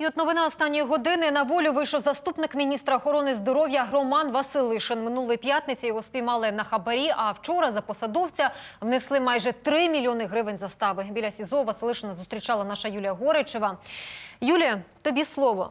І от новина останньої години на волю вийшов заступник міністра охорони здоров'я Роман Василишин. Минулої п'ятниці його спіймали на хабарі. А вчора за посадовця внесли майже 3 мільйони гривень застави. Біля СІЗО Василишина зустрічала наша Юлія Горичева. Юлія, тобі слово.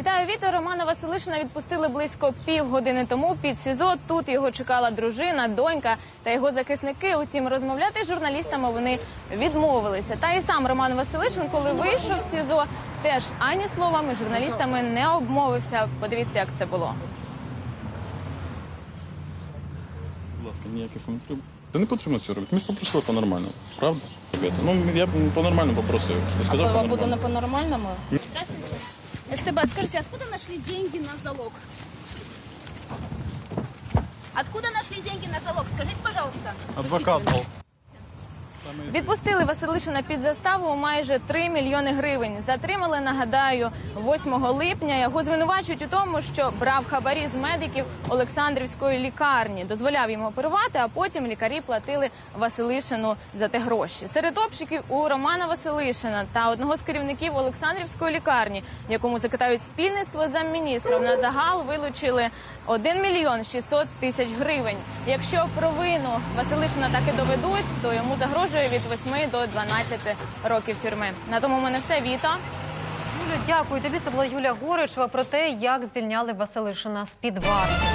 Вітаю, Віто. Романа Василишина відпустили близько півгодини тому під СІЗО. Тут його чекала дружина, донька та його захисники. Утім, розмовляти з журналістами вони відмовилися. Та і сам Роман Василишин, коли вийшов з СІЗО, теж ані словами журналістами не обмовився. Подивіться, як це було. Будь ласка, ніяких коментарів. Та не потрібно це робити. Ми ж попросили по-нормальному, правда? Ну, я б по-нормальному попросив. Я сказав Слава буду на по-нормальному. по-нормальному. Эстебан, скажите, откуда нашли деньги на залог? Откуда нашли деньги на залог? Скажите, пожалуйста. Адвокат дал. Відпустили Василишина під заставу майже 3 мільйони гривень. Затримали, нагадаю, 8 липня. Його звинувачують у тому, що брав хабарі з медиків Олександрівської лікарні, дозволяв йому оперувати, а потім лікарі платили Василишину за те гроші. Серед обшуків у Романа Василишина та одного з керівників Олександрівської лікарні, якому закитають спільництво замміністром, на загал вилучили 1 мільйон 600 тисяч гривень. Якщо провину Василишина так і доведуть, то йому загрожує від 8 до 12 років тюрми. На тому в мене все. Віта. Юля, дякую тобі. Це була Юля Горичева про те, як звільняли Василишина з під варти.